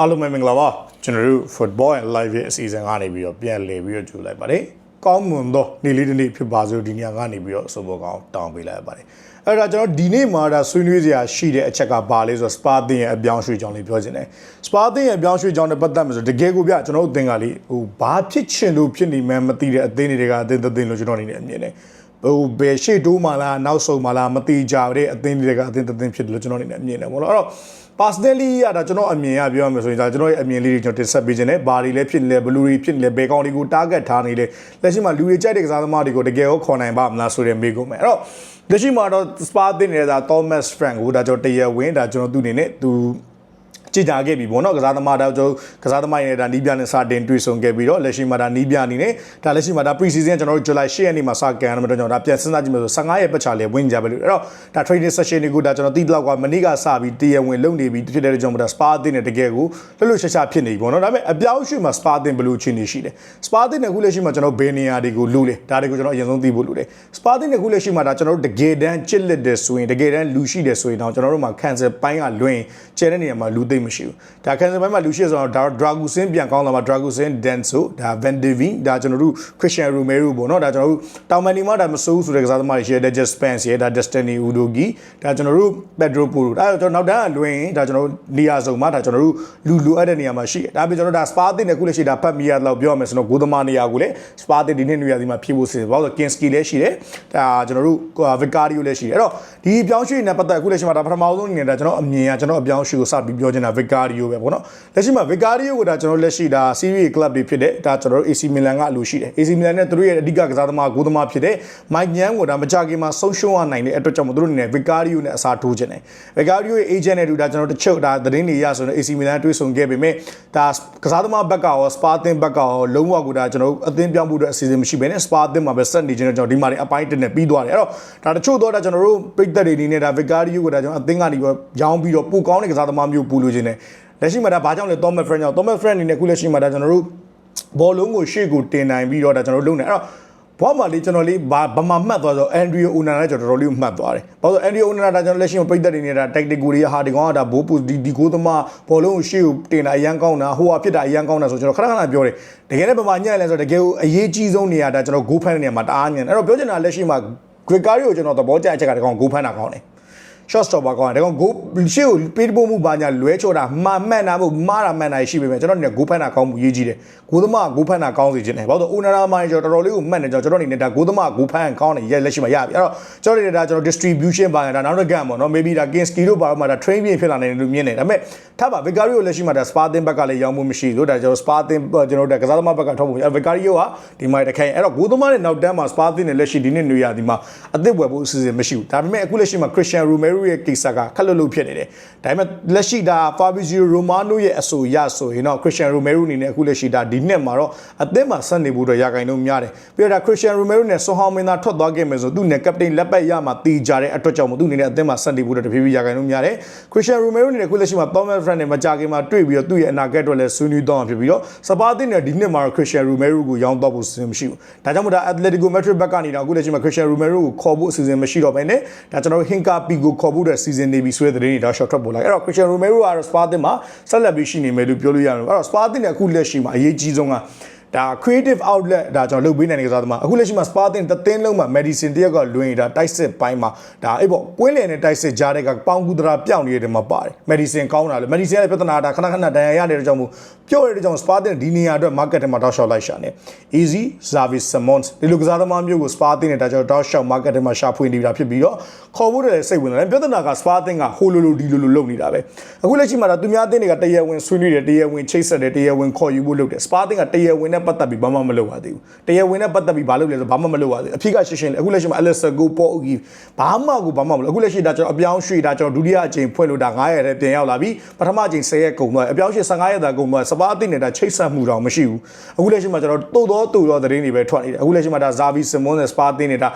အားလုံးပဲမင်္ဂလာပါကျွန်တော်တို့ football and live ရဲ့အစီအစဉ်ကနေပြီးတော့ပြန်လည်ပြီးတော့ကြိုလိုက်ပါတယ်ကောင်းမွန်သောနေ့လေးတစ်နေ့ဖြစ်ပါစို့ဒီညကနေပြီးတော့စုံပေါ်ကောင်းတောင်းပေးလိုက်ရပါတယ်အဲ့ဒါကျွန်တော်ဒီနေ့မှာဒါဆွေးနွေးစရာရှိတဲ့အချက်ကဘာလဲဆိုတော့ spa တင်ရဲ့အပြောင်းရွှေ့ကြောင်းလေးပြောချင်တယ် spa တင်ရဲ့အပြောင်းရွှေ့ကြောင်းနဲ့ပတ်သက်မှာဆိုတကယ်ကိုပြကျွန်တော်တို့အသင်ကလေးဟိုဘာဖြစ်ချင်လို့ဖြစ်နေမှန်းမသိတဲ့အသင်းတွေကအသင်းသင်းလို့ကျွန်တော်အနေနဲ့အမြင်တယ်ဟိုဘယ်ရှေ့တိုးမှလားနောက်ဆုံးမှလားမတိကြတဲ့အသင်းတွေကအသင်းသင်းဖြစ်တယ်လို့ကျွန်တော်အနေနဲ့အမြင်တယ်ပေါ့နော်အဲ့တော့ personally ရတာကျွန်တော်အမြင်ရပြောရမယ်ဆိုရင်ဒါကျွန်တော်ရဲ့အမြင်လေးတွေကျွန်တော်တင်ဆက်ပေးခြင်းနဲ့ဘာတွေလဲဖြစ်နေလဲဘလူတွေဖြစ်နေလဲဘယ်ကောင်တွေကို target ထားနေလဲလက်ရှိမှာလူတွေကြိုက်တဲ့ကစားသမားတွေကိုတကယ်ရောခေါ်နိုင်ပါမလားဆိုတဲ့မေးခွန်းပဲအဲ့တော့လက်ရှိမှာတော့ spa တင်နေတာ Thomas Frank ကိုဒါကျွန်တော်တရားဝင်ဒါကျွန်တော်သူ့အနေနဲ့သူ ကြည်ကြခဲ့ပြီပေါ့နော်ကစားသမားတော့ကျွန်တော်ကစားသမားရဲ့ဒါနီးပြနဲ့စတင်တွေ့ဆုံခဲ့ပြီးတော့လက်ရှိမှာဒါနီးပြအနေနဲ့ဒါလက်ရှိမှာဒါ pre season ကျွန်တော်တို့ July 10ရက်နေ့မှာစကန်ရမှာတော့ကျွန်တော်ဒါပြန်စဉ်းစားကြည့်မယ်ဆို15ရက်ပတ်ချာလေဝင်ကြပဲလို့အဲ့တော့ဒါ training session တွေကိုဒါကျွန်တော်တိတိလောက်ကမနေ့ကစပြီးတရားဝင်လုပ်နေပြီဖြစ်တဲ့ကြောင့်ဒါ spa အသင်းနဲ့တကယ်ကိုလှလွတ်ရှားရှားဖြစ်နေပြီပေါ့နော်ဒါပေမဲ့အပြောင်းအရွှေ့မှာ spa အသင်းဘယ်လိုအခြေအနေရှိလဲ spa အသင်းနဲ့ခုလက်ရှိမှာကျွန်တော်ဘယ်နေရာတွေကိုလူလဲဒါတွေကိုကျွန်တော်အရင်ဆုံးသိဖို့လူတယ် spa အသင်းနဲ့ခုလက်ရှိမှာဒါကျွန်တော်တို့တကယ်တမ်းချစ်လက်တယ်ဆိုရင်တကယ်တမ်းလူရှိတယ်ဆိုရင်တော့ကျွန်တော်တို့မှာ cancel ပိုင်းကလွင်ကျန်တဲ့နေရာမှာလူသိမ့်မရှိဘူးဒါ cancel ပိုင်းမှာလူရှိဆိုတော့ဒါ Dragusin ပြန်ကောင်းလာမှာ Dragusin Denso ဒါ Van de Ven ဒါကျွန်တော်တို့ Christian Romero ပေါ့နော်ဒါကျွန်တော်တို့တောင်မန်နီမှာဒါမဆိုးဆိုတဲ့ကစားသမားတွေရှိတဲ့ Just Spence ရဲ့ဒါ Destiny Udogi ဒါကျွန်တော်တို့ Pedro Porro ဒါကျွန်တော်နောက်တန်းကလွင်ဒါကျွန်တော်တို့နေရာစုံမှာဒါကျွန်တော်တို့လူလူအပ်တဲ့နေရာမှာရှိတယ်ဒါပြီးကျွန်တော်တို့ဒါ Spa တင်တဲ့ခုလက်ရှိဒါဖတ်မိရတော့ပြောရမယ်ဆိုတော့ဂိုးသမားနေရာကိုလည်း Spa တင်ဒီနေ့နေရာဒီမှာဖြည့်ဖို့စီစဉ်ဘာလို့ Kinski လည်းရှိတယ်ဒါကျွန်တော်တို့ Vicario လည်းရှိတယ်အဲ့တော့ဒီအပြောင်းရွှေ့နဲ့ပတ်သက်ခုလက်ရှိမှာဒါပထမဆုံးအနေနဲ့ဒါကျွန်တော်အမြင်ကကျွန်တော်အပြောင်းရွှေ့ကိုစပြီးပြောချင်တာ Vicario ပဲပေါ့နော်လက်ရှိမှာ Vicario ကိုဒါကျွန်တော်လက်ရှိဒါ Serie A club တွေဖြစ်တဲ့ဒါကျွန်တော်တို့ AC Milan ကအလိုရှိတယ် AC Milan နဲ့သူတို့ရဲ့အဓိကကစားသမားဂိုးသမားဖြစ်တဲ့ Mike Nyang ကိုဒါမကြခင်မှာဆုံးရှုံးရနိုင်တဲ့အတွက်ကြောင့်မို့သူတို့အနေနဲ့ Vicario နဲ့အစားထိုးခြင်းတယ် Vicario ရဲ့ agent နဲ့တူဒါကျွန်တော်တချို့ဒါသတင်းတွေရဆိုတော့ AC Milan တွေ့ဆုံခဲ့ပေမဲ့ဒါကစားသမားဘက်ကရော Spa အသင်းဘက်ကရောလုံးဝကိုဒါကျွန်တော်တို့အသင်းပြောင်းဖို့အတွက်အစီအစဉ်မရှိဘဲနဲ့ Spa အသင်းမှာပဲဆက်နေခြင်းနဲ့ကျွန်တော်ဒီမှာနေအပိုင်းတက်နဲ့ပြီးသွားတယ်အဲ့တော့ဒါတချို့တော့ဒါကျွန်တော်တို့ပြိသက်တွေအနေနဲ့ဒါ Vicario ကိုဒါကျွန်တော်အသင်းကနေပြီးရောင်းပြီးတော့ပိုကောင်းတဲ့ကစားသမားမျိုးပူလို့ခြင်းတယ်လက်ရှိမှာဒါဘာကြောင့်လဲ Thomas Friend ကြောင့် Thomas Friend အနေနဲ့ခုလက်ရှိမှာဒါကျွန်တော်တို့ဘောလုံးကိုရှေ့ကိုတင်နိုင်ပြီးတော့ဒါကျွန်တော်တို့လုပ်နေအဲ့တော့ဘောမှာလေးကျွန်တော်လေးဘာဘာမှမှတ်သွားဆိုအန်ဒရီယိုအူနာနဲ့ကျွန်တော်တော်တော်လေးမှတ်သွားတယ်။ဘာလို့အန်ဒရီယိုအူနာဒါကျွန်တော်လက်ရှိမှာပြိသက်တွေနေတာတိုက်တစ်ကိုရီဟာဒီကောင်ကဒါဘိုးပူဒီဒီကိုသမားဘောလုံးကိုရှေ့ကိုတင်တာအရန်ကောင်းတာဟိုဟာဖြစ်တာအရန်ကောင်းတာဆိုကျွန်တော်ခဏခဏပြောတယ်။တကယ်နဲ့ပမာညံ့လဲဆိုတော့တကယ်ကိုအရေးကြီးဆုံးနေရာဒါကျွန်တော်ဂိုးဖမ်းတဲ့နေရာမှာတအားညံ့။အဲ့တော့ပြောချင်တာလက်ရှိမှာဂရစ်ကာရီကိုကျွန်တော်သဘောကျအချက်ကဒီကောင်ဂိုးဖမ်းတာကောင်းတယ်။ short stopper ကောင်းတယ်ဒါကောင်ဂိုးရှေ့ကိုပေးဖို့မှုပါညာလွဲချောတာမှန်မှန်တာမဟုတ်မှားတာမှန်တာရှိပေမဲ့ကျွန်တော်အနေနဲ့ဂိုးဖန်တာကောင်းမှုရေးကြီးတယ်ဂိုးသမားဂိုးဖန်တာကောင်းစေခြင်းတယ်ဘာလို့လဲ owner မိုင်းကျွန်တော်တော်တော်လေးကိုမှတ်နေကျွန်တော်အနေနဲ့ဒါဂိုးသမားဂိုးဖန်ကောင်းတယ်ရက်လက်ရှိမှာရပြီအဲ့တော့ကျွန်တော်တို့ဒါကျွန်တော် distribution ပါညာဒါနောက်တစ်ကပေါ့နော် maybe ဒါ Kinski တို့ပါတော့မှဒါ train ပြင်ဖြစ်လာနိုင်တယ်လို့မြင်တယ်ဒါပေမဲ့ထားပါ Vicario လက်ရှိမှာဒါ Spartan ဘက်ကလည်းရောင်းမှုမရှိဘူးဒါကျွန်တော် Spartan ကျွန်တော်တို့ကစားသမားဘက်ကထုတ်ဖို့ Vicario ကဒီမှာတခိုင်အဲ့တော့ဂိုးသမားနဲ့နောက်တန်းမှာ Spartan နဲ့လက်ရှိဒီနေ့နေရာဒီမှာအသစ်ဝယ်ဖို့အစီအစဉ်မရှိဘူးဒါပေမဲ့အခုလက်ရှိမှာ Christian Romero ရဲ့ကိစ္စကခက်လွတ်လို့ဖြစ်နေတယ်ဒါပေမဲ့လက်ရှိဒါ Fabrizio Romano ရဲ့အဆိုရဆိုရင်တော့ Christian Romero အနေနဲ့အခုလက်ရှိဒါဒီနှစ်မှာတော့အသစ်မှာဆက်နေဖို့တော့ရာဂိုင်လုံးများတယ်ပြီးတော့ဒါ Christian Romero နဲ့ဆွန်ဟောင်းမင်းသားထွက်သွားခဲ့မယ်ဆိုသူ့နဲ့ captain လက်ပတ်ရမှာတီးကြတဲ့အတွက်ကြောင့်မို့သူ့အနေနဲ့အသစ်မှာဆက်နေဖို့တော့တဖြည်းဖြည်းရာဂိုင်လုံးများတယ် Christian Romero အနေနဲ့အခုလက်ရှိမှာ Thomas Frank နဲ့မကြခင်မှာတွေ့ပြီးတော့သူ့ရဲ့အနာဂတ်အတွက်လည်းဆွေးနွေးတော့မှာဖြစ်ပြီးတော့စပါးတင်နဲ့ဒီနှစ်မှာတော့ Christian Romero ကိုရောင်းတော့ဖို့စီစဉ်မရှိဘူးဒါကြောင့်မို့ဒါ Atletico Madrid ဘက်ကနေတော့အခုလက်ရှိမှာ Christian Romero ကိုခေါ်ဖို့အစီအစဉ်မရှိတော့ဘဲနဲ့ဒါကျွန်တော်တို့ Hinka P ကိုခေါ်ဖို့အတွက်စီစဉ်နေပြီဆိုတဲ့သတင်းတွေဒါ short ထွက်ပေါ်လာအဲ့တော့ Christian Romero ကတော့ Spa တင်မှာဆက်လက်ပြီးရှိနေမယ်လို့ပြောလို့ရတယ်အဲ့တော့ Spa တင်နဲ့အခုလက်ရှိမှာအရေးကြီးဆုံးက ဒါ creative outlet ဒါကျွန်တော်လုပ်ပေးနိုင်တဲ့ကစားသမားအခုလက်ရှိမှာ spa တင်တသင်းလုံးမှာ medicine တရက်ကလွင်နေတာတိုက်စစ်ပိုင်းမှာဒါအဲ့ပေါ့ကွင်းလည်နဲ့တိုက်စစ်ကြားတဲ့ကပေါင်ကူတရာပြောင်းနေတဲ့မှာပါတယ် medicine ကောင်းတာလေ medicine ရဲ့ပြဿနာဒါခဏခဏဒဏ်ရာရနေတဲ့ကြောင့်မို့ပြော့ရတဲ့ကြောင့် spa တင်ဒီနေရာအတွက် market ထဲမှာတောက်လျှောက်လိုက်ရှာနေ easy service summons ဒီလိုကစားသမားမျိုးကို spa တင်နဲ့ဒါကြောင့်တောက်လျှောက် market ထဲမှာရှာဖွေနေတာဖြစ်ပြီးတော့ခေါ်ဖို့လည်းစိတ်ဝင်တယ်ပြဿနာက spa တင်ကဟိုလိုလိုဒီလိုလိုလုပ်နေတာပဲအခုလက်ရှိမှာဒါသူများတင်တွေကတရားဝင်ဆွေးနွေးတယ်တရားဝင်ချိတ်ဆက်တယ်တရားဝင်ခေါ်ယူဖို့လုပ်တယ် spa တင်ကတရားဝင်နဲ့ပတ်သက်ပြီးဘာမှမလုပ်ရသေးဘူးတရားဝင်နဲ့ပတ်သက်ပြီးဘာလုပ်လဲဆိုဘာမှမလုပ်ရသေးဘူးအဖြစ်ကရှင်းရှင်းလေအခုလက်ရှိမှာ Alexa Go ပေါ်ဦးကြီးဘာမှကိုဘာမှမလုပ်အခုလက်ရှိဒါကျွန်တော်အပြောင်းရွှေ့ဒါကျွန်တော်ဒုတိယအကြိမ်ဖွင့်လို့ဒါ9ရက်တည်းပြန်ရောက်လာပြီပထမအကြိမ်10ရက်ကုန်သွားအပြောင်းရွှေ့15ရက်သာကုန်သွားစပါးအသိနေတာချိတ်ဆက်မှုတော့မရှိဘူးအခုလက်ရှိမှာကျွန်တော်တိုးတော့တိုးတော့သတင်းတွေပဲထွက်နေတယ်အခုလက်ရှိမှာဒါ Zavi Simon နဲ့ Spa အသိနေတာ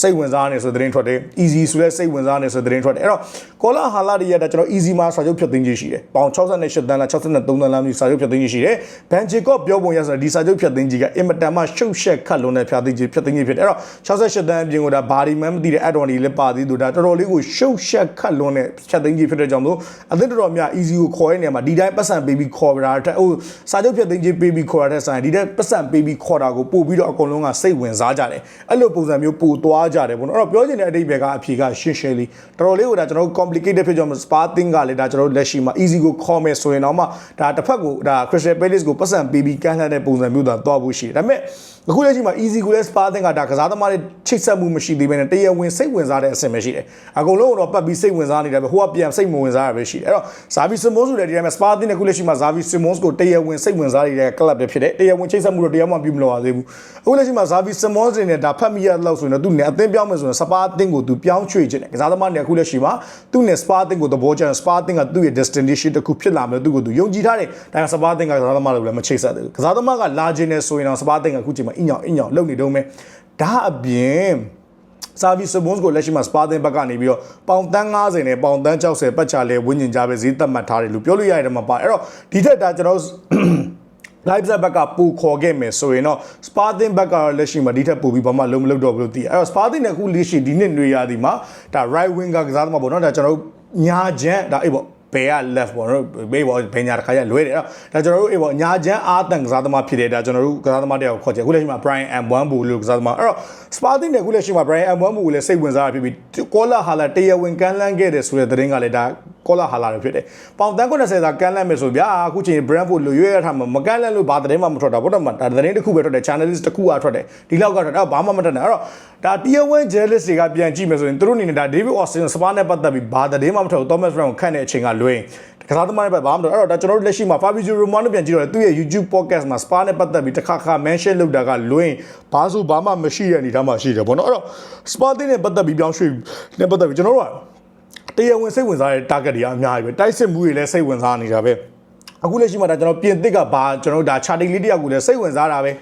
စိတ်ဝင်စားနေဆိုသတင်းထွက်တယ် Easy ဆိုလဲစိတ်ဝင်စားနေဆိုသတင်းထွက်တယ်အဲ့တော့ကောလာဟာလာတွေရတာကျွန်တော် Easy မှာစာချုပ်ဖြတ်သိမ်းခြင်းရှိတယ်ပေါင်68တန်းလား63တန်းလားမျိုးစာချုပ်ဖြတ်သိမ်းခြင်းရှိတယ်ဘန်ဂျီကော့ပြောပုံရဆိုဒီစာချုပ်ချုပ်ဖြတ်သိမ်းကြီးကအင်မတန်မှရှုပ်ရှက်ခတ်လွန်တဲ့ဖြတ်သိမ်းကြီးဖြတ်သိမ်းကြီးဖြစ်တယ်အဲ့တော့68တန်းအပြင်ကိုဒါဘာဒီမန်မသိတဲ့အက်တော်ဒီလည်းပါသေးသူဒါတော်တော်လေးကိုရှုပ်ရှက်ခတ်လွန်တဲ့ဖြတ်သိမ်းကြီးဖြစ်တဲ့ကြောင့်မို့အသင်းတော်တော်များ easy ကိုခေါ်ရတဲ့နေရာမှာဒီတိုင်းပတ်စံပေးပြီးခေါ်တာတဲ့ဟိုစာချုပ်ဖြတ်သိမ်းကြီးပေးပြီးခေါ်ရတဲ့ဆိုင်ဒီတဲ့ပတ်စံပေးပြီးခေါ်တာကိုပို့ပြီးတော့အကုန်လုံးကစိတ်ဝင်စားကြတယ်အဲ့လိုပုံစံမျိုးပို့သွားကြတယ်ပေါ့နော်အဲ့တော့ပြောချင်တဲ့အဓိပ္ပာယ်ကအဖြေကရှင်းရှင်းလေးတော်တော်လေးကိုဒါကျွန်တော်တို့ complicated ဖြစ်ကြမှာ spa thing ကလည်းဒါကျွန်တော်တို့လက်ရှိမှာ easy ကိုခေါ်မယ်ဆိုရင်တော့မှဒါတစ်ဖက်ကိုဒါ Crystal Palace ကိုပတ်စံပေးပြီးကမ်းလှမ်းတဲ့ပုံစံမျိုးသာသွားဖို့ရှိတယ်ဒါပေမဲ့အခုလက်ရှိမှာ easy ကိုလည်း spa thing ကဒါကစားသမားတွေချိတ်ဆက်မှုမရှိသေးဘဲနဲ့တရားဝင်စိတ်ဝင်စားတဲ့အဆင့်ပဲရှိတယ်အကုန်လုံးတော့ပတ်ပြီးစိတ်ဝင်စားနေတာပဲဟိုကပြန်စိတ်မဝင်စားရပဲရှိတယ်အဲ့တော့ Xavi Simons ဆိုတဲ့ဒီတိုင်းမှာ spa thing နဲ့အခုလက်ရှိမှာ Xavi Simons ကိုတရားဝင်စိတ်ဝင်စားနေတဲ့ club တွေဖြစ်တယ်တရားဝင်ချိတ်ဆက်မှုတော့တရားမှပြုမလို့ရသေးဘူးအခုလက်ရှိမှာ Xavi Simons နဲ့ဒါဖတ်မိရလောက်ဆိုရင်တော့သူနဲ့အသင်းပြောင်းမယ်ဆိုရင် spa thing ကိုသူပြောင်းရွှေ့ခြင်းတယ်ကစားသမားတွေအခုလက်ရှိမှာသူနဲ့ spa thing ကိုသဘောကျတယ် spa thing ကသူ့ရဲ့ destination တစ်ခုဖြစ်လာမယ်သူ့ကိုသူယုံကြည်ထားတယ်ဒါက spa thing ကကစားသမားတွေလည်းမချိတ်ဆက်သေးဘူးကစားသမားကလာခြင်းနဲ့ဆိုရင်တော့ spa thing ကအခုချိန်မှာအင်ညောင်အင်ညောင်လုပ်နေတုံးပဲဒါအပြင်စာဗီစမွန်စ်ကိုလက်ရှိမှာစပါတင်ဘက်ကနေပြီးတော့ပေါင်တန်း90နဲ့ပေါင်တန်း60ပတ်ချလဲဝင်းကျင်ကြပဲဈေးသက်မှတ်ထားတယ်လို့ပြောလို့ရတယ်မှာပါအဲ့တော့ဒီထက်ဒါကျွန်တော် live set ဘက်ကပူခေါ်ခဲ့မယ်ဆိုရင်တော့ Spartan ဘက်ကလက်ရှိမှာဒီထက်ပိုပြီးဘာမှလုံးမလုပ်တော့ဘူးလို့သိရအဲ့တော့ Spartan နဲ့အခုလက်ရှိဒီနှစ်နေရာဒီမှာဒါ right wing ကကစားသမားပေါ့နော်ဒါကျွန်တော်တို့ညာချမ်းဒါအေးပေါ့ ဘယ်က left ပေါ့နော်ဘေးပေါ့ဘယ်ညာတစ်ခါရလွဲတယ်အဲ့တော့ဒါကျွန်တော်တို့အေးပေါ့ညာချမ်းအားတန်ကစားသမားဖြစ်တယ်ဒါကျွန်တော်တို့ကစားသမားတယောက်ခေါ်ချက်အခုလက်ရှိမှာ Brian M1 ဘူလို့ကစားသမားအဲ့တော့ Spartan နဲ့အခုလက်ရှိမှာ Brian M1 ဘူကိုလည်းစိတ်ဝင်စားရဖြစ်ပြီးကောလာဟာလာတရားဝင်ကမ်းလှမ်းခဲ့တယ်ဆိုတဲ့သတင်းကလည်းဒါကောလာဟာလာရဖြစ်တယ်။ပေါင်တန်း90သာကမ်းလှမ်းမယ်ဆိုဗျာအခုချိန် Brentford လိုရွေးရထားမှာမကမ်းလှမ်းလို့ဘာသတင်းမှမထွက်တာဘောတော့မှဒါသတင်းတစ်ခုပဲထွက်တယ် channelist တစ်ခုကထွက်တယ်ဒီလောက်ကထွက်တယ်အဲ့ဘာမှမထွက်နိုင်အဲ့တော့ဒါတရားဝင် journalist တွေကပြန်ကြည့်မယ်ဆိုရင်သူတို့အနေနဲ့ဒါ David Austin စပါးနဲ့ပတ်သက်ပြီးဘာသတင်းမှမထွက်ဘူး Thomas Brown ကိုခန့်တဲ့အချိန်ကလွှဲကစားသမားတွေပဲဘာမှမထွက်အဲ့တော့ဒါကျွန်တော်တို့လက်ရှိမှာ Fabrizio Romano ပြန်ကြည့်တော့သူ့ရဲ့ YouTube podcast မှာ Spa နဲ့ပတ်သက်ပြီးတစ်ခါခါ mention လုပ်တာကလွှဲဘာဆိုဘာမှမရှိတဲ့အနေအထားမှာရှိတယ်ပေါ့နော်အဲ့တော့ Spa တင်းနဲ့ပတ်သက်ပြီးပြောင်းရွှေ့နဲ့ပတ်သက်ပြီးကျွန်တော်တို့ကတရားဝင်စိတ်ဝင်စားတဲ့ target တွေကအများကြီးပဲတိုက်စစ်မှုတွေလည်းစိတ်ဝင်စားနေတာပဲအခုလက်ရှိမှာဒါကျွန်တော်ပြင်သစ်ကဘာကျွန်တော်တို့ဒါ charting လေးတယောက်ကိုလည်းစိတ်ဝင်စားတာပဲ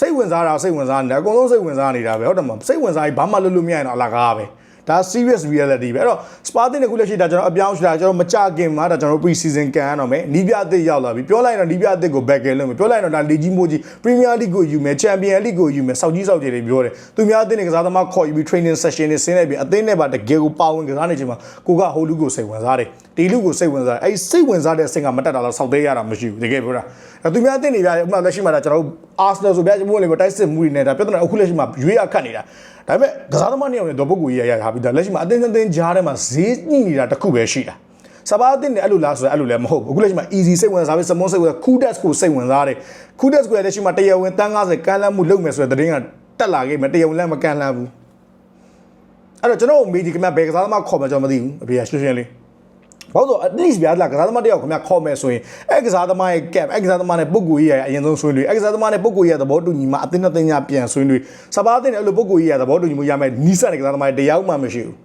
စိတ်ဝင်စားတာစိတ်ဝင်စားနေတာအကုန်လုံးစိတ်ဝင်စားနေတာပဲဟုတ်တယ်မစိတ်ဝင်စားပြီးဘာမှလုပ်လို့မရရင်တော့အလားကားပဲ ဒါ serious reality ပဲအဲ့တော့ spa တင်တဲ့ခုလက်ရှိဒါကျွန်တော်အပြောင်းရှာကျွန်တော်မကြခင်မှာဒါကျွန်တော် pre season ကန်ရတော့မယ်နီးပြအသစ်ရောက်လာပြီပြောလိုက်ရင်တော့နီးပြအသစ်ကို back ကလုပ်မယ်ပြောလိုက်ရင်တော့ဒါလေကြီးမိုးကြီး Premier League ကိုယူမယ် Champion League ကိုယူမယ်စောက်ကြီးစောက်ကြီးတွေပြောတယ်သူများအသင်းတွေကစားသမားခေါ်ယူပြီး training session တွေဆင်းလိုက်ပြီးအသင်းနဲ့ပါတကယ်ကိုပါဝင်ကစားနေချိန်မှာကိုကဟိုလူကိုစိတ်ဝင်စားတယ်ဒီလူကိုစိတ်ဝင်စားတယ်အဲ့စိတ်ဝင်စားတဲ့အဆင့်ကမတက်တာတော့စောက်သေးရတာမရှိဘူးတကယ်ပြောတာအဲ့သူများအသင်းတွေပြဥပမာလက်ရှိမှာဒါကျွန်တော်တို့ Arsenal ဆိုပြကျွန်တော်တို့တိုက်စစ်မှုတွေနဲ့ဒါပြဿနာအခုလက်ရှိမှာရွေးရခတ်နေတာဒါပေမဲ့ကစားသမားနှစ်ယောက်နဲ့တော့ပုဂ္ဂိုလ်ကြီးရရထားပြီးဒါလက်ရှိမှာအသင်းသင်းကြားထဲမှာဈေးညှိနေတာတစ်ခုပဲရှိတာစပါးအသင်းနဲ့အဲ့လိုလားဆိုတော့အဲ့လိုလည်းမဟုတ်ဘူးအခုလက်ရှိမှာ easy စိတ်ဝင်စားပြီးစမွန်စိတ်ဝင်စား Kudas ကိုစိတ်ဝင်စားတယ် Kudas ကိုလက်ရှိမှာတရားဝင်တန်း90ကမ်းလှမ်းမှုလုပ်မယ်ဆိုတဲ့သတင်းကတက်လာခဲ့မယ်တရားဝင်လည်းမကမ်းလှမ်းဘူးအဲ့တော့ကျွန်တော်မေဒီခင်ဗျဘယ်ကစားသမားခေါ်မှကျွန်တော်မသိဘူးအဖေကရှင်းရှင်းလေး ဘာလို့ at least ဗျာလားကစားသမားတယောက်ခင်ဗျခေါ်မယ်ဆိုရင်အဲ့ကစားသမားရဲ့ cap အဲ့ကစားသမားနဲ့ပုဂ္ဂိုလ်ကြီးရဲ့အရင်ဆုံးဆွေးနွေးအဲ့ကစားသမားနဲ့ပုဂ္ဂိုလ်ကြီးရဲ့သဘောတူညီမှအသင်းနဲ့အသင်းညာပြန်ဆွေးနွေးစပါးအသင်းနဲ့အဲ့လိုပုဂ္ဂိုလ်ကြီးရဲ့သဘောတူညီမှုရမယ်နီးစပ်တဲ့ကစားသမားတွေတရားမှမရှိဘူး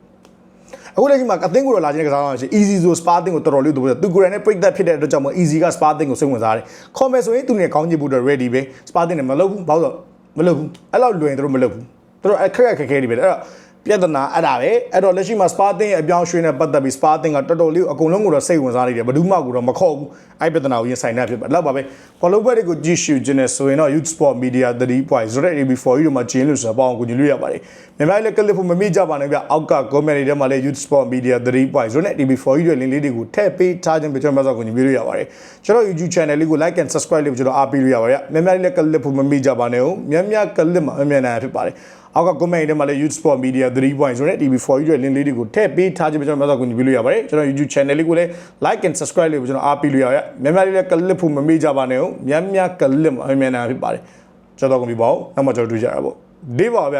အခုလက်ရှိမှာအသင်းကိုတော့လာခြင်းကစားအောင်ရှိ easy ဆို spa အသင်းကိုတော်တော်လေးတို့သူကိုယ်တိုင်နဲ့ break that ဖြစ်တဲ့အတွက်ကြောင့်မို့ easy က spa အသင်းကိုစိတ်ဝင်စားတယ်ခေါ်မယ်ဆိုရင်သူနဲ့ကောင်းချစ်ဖို့တော့ ready ပဲ spa အသင်းနဲ့မလုပ်ဘူးဘာလို့မလုပ်ဘူးအဲ့လောက်လွင်သူတို့မလုပ်ဘူးသူတို့အခက်အခက်ခဲတွေပဲအဲ့တော့ ပြဿနာအဲ့ဒါပဲအဲ့တော့လက်ရှိမှာ spa တင်ရဲ့အပြောင်းရွှေ့နဲ့ပတ်သက်ပြီး spa တင်ကတော်တော်လေးအကုန်လုံးကိုတော့စိတ်ဝင်စားနေတယ်ဘယ်သူမှကိုတော့မခေါ်ဘူးအဲ့ပြဿနာကိုရင်ဆိုင်နေဖြစ်ပါလောက်ပါပဲ follow back တွေကိုကြည့်ရှုခြင်းနဲ့ဆိုရင်တော့ youth sport media 3.0 before you မှာကျင်းလို့ဆိုတာပေါအောင်ကိုကြည့်လို့ရပါတယ်မြန်မာလည်းကလစ်ဖို့မမိကြပါနဲ့ဗျအောက်က comment တွေထဲမှာလည်း youth sport media 3.0နဲ့ before you ရဲ့ link လေးတွေကိုထည့်ပေးထားခြင်းပြကျွန်တော်မှဆိုကိုကြည့်လို့ရပါတယ်ကျွန်တော် YouTube channel လေးကို like and subscribe လေးကိုကျွန်တော်အားပေးလို့ရပါတယ်မြန်မာလည်းကလစ်ဖို့မမိကြပါနဲ့ဟုတ်မြန်မြန်ကလစ်မှာအမြန်နိုင်ဖြစ်ပါတယ် အောက်က comment တွေမှာလည်း youth sport media 3.0နဲ့ TV4 ရဲ့ link လေးတွေကိုထည့်ပေးထားခြင်းပဲကျွန်တော်မှဆိုကိုကြည့်လို့ရပါတယ်ကျွန်တော် YouTube channel လေးကိုလည်း like and subscribe လေးကိုကျွန်တော်အားပေးလို့ရပါတယ်မြန်မာလေးလည်းကလစ်ဖို့မမေ့ကြပါနဲ့ဟုတ်မြန်မြန်ကလစ်မှာအမြန်နိုင်ဖြစ်ပါတယ်ကျွန်တော်ကုန်ပြီပေါ့နောက်မှကျွန်တော်တွေ့ကြရပါပေါ့ဒီပါဗျ